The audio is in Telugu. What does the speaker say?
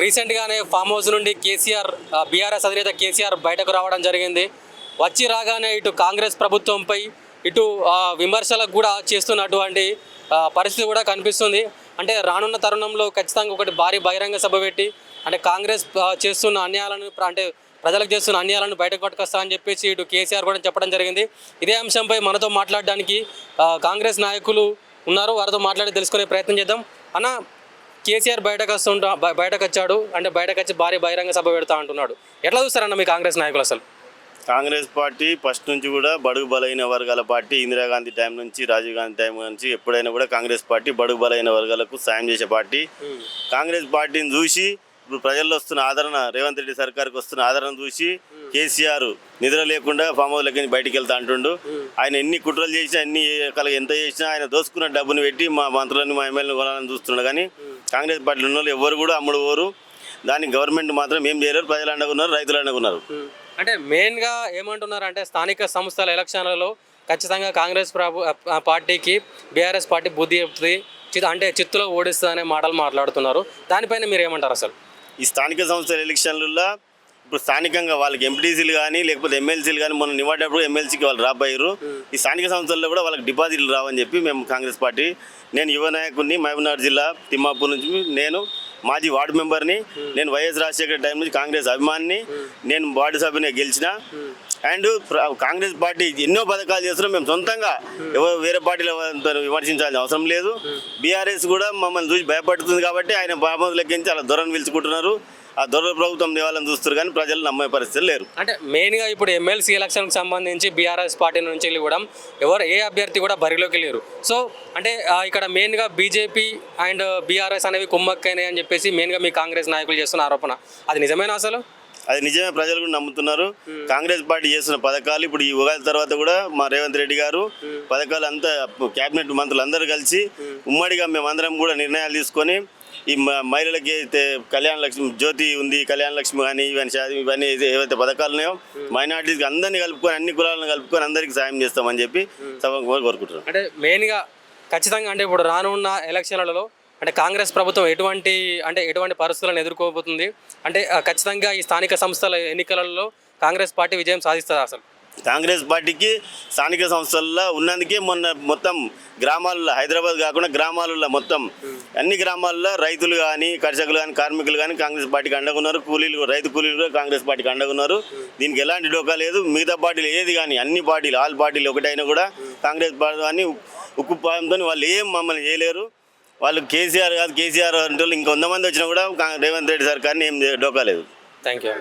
రీసెంట్గానే ఫామ్ హౌస్ నుండి కేసీఆర్ బీఆర్ఎస్ అధినేత కేసీఆర్ బయటకు రావడం జరిగింది. వచ్చి రాగానే ఇటు కాంగ్రెస్ ప్రభుత్వంపై ఇటు విమర్శలకు కూడా చేస్తున్నటువంటి పరిస్థితి కూడా కనిపిస్తుంది. అంటే రానున్న తరుణంలో ఖచ్చితంగా ఒకటి భారీ బహిరంగ సభ పెట్టి అంటే కాంగ్రెస్ చేస్తున్న అన్యాయాలను అంటే ప్రజలకు చేస్తున్న అన్యాయాలను బయటకు పట్టుకొస్తా అని చెప్పేసి ఇటు కేసీఆర్ కూడా చెప్పడం జరిగింది. ఇదే అంశంపై మనతో మాట్లాడడానికి కాంగ్రెస్ నాయకులు ఉన్నారు. వారితో మాట్లాడి తెలుసుకునే ప్రయత్నం చేద్దాం. అన్న కేసీఆర్ బయటకు వస్తుంటా బయటకు వచ్చాడు అంటే బయటకు వచ్చి భారీ బహిరంగ సభ పెడతా అంటున్నాడు. ఎట్లా చూస్తారన్న మీ కాంగ్రెస్ నాయకులు అసలు? కాంగ్రెస్ పార్టీ ఫస్ట్ నుంచి కూడా బడుగు బలైన వర్గాల పార్టీ ఇందిరాగాంధీ టైం నుంచి రాజీవ్ గాంధీ టైం నుంచి ఎప్పుడైనా కూడా కాంగ్రెస్ పార్టీ బడుగు బలైన వర్గాలకు సాయం చేసే పార్టీ. కాంగ్రెస్ పార్టీని చూసి ఇప్పుడు ప్రజల్లో వస్తున్న ఆదరణ రేవంత్ రెడ్డి సర్కార్కి వస్తున్న ఆదరణ చూసి కేసీఆర్ నిద్ర లేకుండా ఫామ్ హౌస్ లెక్కని బయటికి వెళ్తా అంటుండు. ఆయన ఎన్ని కుట్రలు చేసినా ఎన్ని ఎంత చేసినా ఆయన దోసుకున్న డబ్బును పెట్టి మా మంత్రులను మా ఎమ్మెల్యేలు కొనాలని చూస్తున్నాడు కానీ కాంగ్రెస్ పార్టీలో ఉన్న వాళ్ళు ఎవరు కూడా అమ్ముడు పోరు. దానికి గవర్నమెంట్ మాత్రం ఏం చేయలేరు. ప్రజలు అండగున్నారు రైతులు అండగున్నారు అంటే మెయిన్గా ఏమంటున్నారు అంటే స్థానిక సంస్థల ఎలక్షన్లలో ఖచ్చితంగా కాంగ్రెస్ ప్రభు పార్టీకి బీఆర్ఎస్ పార్టీ బుద్ధి చెప్తుంది. చిత్- అంటే చిత్తులో ఓడిస్తుంది అనే మాటలు మాట్లాడుతున్నారు. దానిపైన మీరు ఏమంటారు అసలు? ఈ స్థానిక సంస్థల ఎలక్షన్లలో ఇప్పుడు స్థానికంగా వాళ్ళకి ఎంపీటీసీలు కానీ లేకపోతే ఎమ్మెల్సీలు కానీ మొన్న నివాడేటప్పుడు ఎమ్మెల్సీకి వాళ్ళు రాబోయారు. ఈ స్థానిక సంస్థల్లో కూడా వాళ్ళకి డిపాజిట్లు రావని చెప్పి మేము కాంగ్రెస్ పార్టీ నేను యువ నాయకుడిని మహబూబ్నగర్ జిల్లా తిమ్మాపూర్ నుంచి నేను మాజీ వార్డు మెంబర్ని నేను వైఎస్ రాజశేఖర్ టైం నుంచి కాంగ్రెస్ అభిమానిని నేను వార్డు సభ్యుని గెలిచిన అండ్ కాంగ్రెస్ పార్టీ ఎన్నో పథకాలు చేస్తున్నాం మేము సొంతంగా ఎవరు వేరే పార్టీలో విమర్శించాల్సిన అవసరం లేదు. బీఆర్ఎస్ కూడా మమ్మల్ని చూసి భయపడుతుంది కాబట్టి ఆయన బాబు లెక్కించి అలా దొరను పిలుచుకుంటున్నారు. ఆ దొర ప్రభుత్వం దేవాలని చూస్తారు కానీ ప్రజలు నమ్మే పరిస్థితి లేరు. అంటే మెయిన్గా ఇప్పుడు ఎమ్మెల్సీ ఎలక్షన్కి సంబంధించి బీఆర్ఎస్ పార్టీ నుంచి వెళ్ళి కూడా ఎవరు ఏ అభ్యర్థి కూడా బరిలోకి లేరు. సో అంటే ఇక్కడ మెయిన్గా బీజేపీ అండ్ బీఆర్ఎస్ అనేవి కుమ్మక్కైనాయి అని చెప్పేసి మెయిన్గా మీ కాంగ్రెస్ నాయకులు చేస్తున్న ఆరోపణ. అది నిజమేనా అసలు? అది నిజమే ప్రజలు కూడా నమ్ముతున్నారు. కాంగ్రెస్ పార్టీ చేస్తున్న పథకాలు ఇప్పుడు ఈ ఉగాది తర్వాత కూడా మా రేవంత్ రెడ్డి గారు పథకాలు అంతా కేబినెట్ మంత్రులు అందరూ కలిసి ఉమ్మడిగా మేమందరం కూడా నిర్ణయాలు తీసుకొని ఈ మహిళలకి అయితే కళ్యాణ లక్ష్మి జ్యోతి ఉంది కళ్యాణ లక్ష్మి కానీ ఇవన్నీ ఇవన్నీ ఏవైతే పథకాలు ఉన్నాయో మైనార్టీస్కి అందరినీ కలుపుకొని అన్ని కులాలను కలుపుకొని అందరికీ సాయం చేస్తామని చెప్పి సభ కోరుకుంటున్నాం. అంటే మెయిన్గా ఖచ్చితంగా అంటే ఇప్పుడు రానున్న ఎలక్షన్లలో అంటే కాంగ్రెస్ ప్రభుత్వం ఎటువంటి అంటే ఎటువంటి పరిస్థితులను ఎదుర్కోబోతుంది? అంటే ఖచ్చితంగా ఈ స్థానిక సంస్థల ఎన్నికలలో కాంగ్రెస్ పార్టీ విజయం సాధిస్తుంది అసలు? కాంగ్రెస్ పార్టీకి స్థానిక సంస్థల్లో ఉన్నందుకే మొన్న మొత్తం గ్రామాల్లో హైదరాబాద్ కాకుండా గ్రామాలలో మొత్తం అన్ని గ్రామాల్లో రైతులు కానీ కర్షకులు కానీ కార్మికులు కానీ కాంగ్రెస్ పార్టీకి అండగున్నారు. కూలీలు రైతు కూలీలు కూడా కాంగ్రెస్ పార్టీకి అండగున్నారు. దీనికి ఎలాంటి డోకా లేదు. మిగతా పార్టీలు ఏది కానీ అన్ని పార్టీలు ఆల్ పార్టీలు ఒకటైనా కూడా కాంగ్రెస్ పార్టీ అని ఉక్కు పాయంతో వాళ్ళు ఏం మమ్మల్ని చేయలేరు. వాళ్ళు కేసీఆర్ కాదు కేసీఆర్ అంటే ఇంకొంతమంది వచ్చినా కూడా రేవంత్ రెడ్డి సర్కార్ని ఏం డోకాలేదు లేదు. Thank you